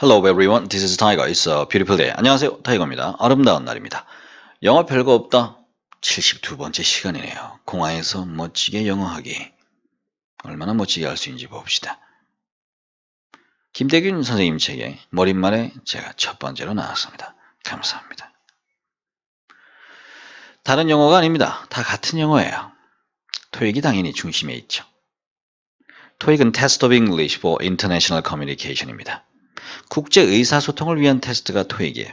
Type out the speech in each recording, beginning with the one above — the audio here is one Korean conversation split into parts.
Hello everyone, this is Tiger. It's a beautiful day. 안녕하세요, 타이거입니다. 아름다운 날입니다. 영어 별거 없다. 72번째 시간이네요. 공항에서 멋지게 영어하기. 얼마나 멋지게 할 수 있는지 봅시다. 김대균 선생님 책에 머릿말에 제가 첫 번째로 나왔습니다. 감사합니다. 다른 영어가 아닙니다. 다 같은 영어예요. 토익이 당연히 중심에 있죠. 토익은 Test of English for International Communication입니다. 국제 의사소통을 위한 테스트가 토익이에요.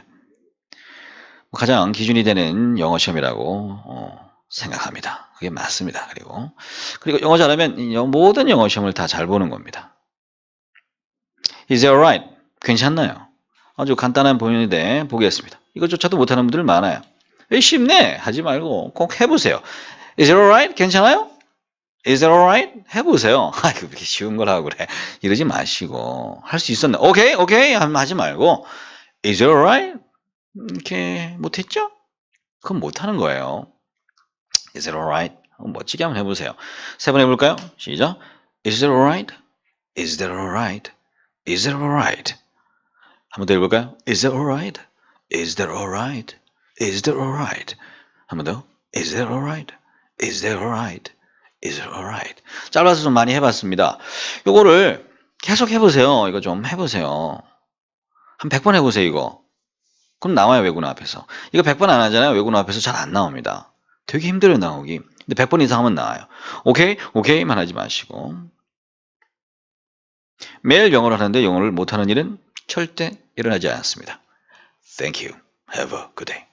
가장 기준이 되는 영어 시험이라고 어, 생각합니다. 그게 맞습니다. 그리고 그리고 영어 잘하면 모든 영어 시험을 다 잘 보는 겁니다. Is it alright? 괜찮나요? 아주 간단한 본인인데 보겠습니다. 이것조차도 못하는 분들 많아요. 왜 쉽네? 하지 말고 꼭 해보세요. Is it alright? 괜찮아요? Is it alright? 해보세요. 아, 이렇게 쉬운 걸 하고 그래. 이러지 마시고 할 수 있었네. 오케이, 오케이 하지 말고 Is it alright? 이렇게 못했죠? 그건 못하는 거예요. Is it alright? 멋지게 한번 해보세요. 세 번 해볼까요? 시작. Is it alright? Is that alright? Is that alright? 한번 더 해볼까요? Is that alright? Is that alright? Is that alright? 한번 더. Is that alright? Is that alright? Is alright? 짧아서 좀 많이 해봤습니다. 요거를 계속 해보세요. 이거 좀 해보세요. 한 100번 해보세요, 이거. 그럼 나와요, 외국어 앞에서. 이거 100번 안 하잖아요. 외국어 앞에서 잘 안 나옵니다. 되게 힘들어요, 나오기. 근데 100번 이상 하면 나와요. 오케이, 오케이만 하지 마시고. 매일 영어를 하는데 영어를 못하는 일은 절대 일어나지 않습니다. Thank you. Have a good day.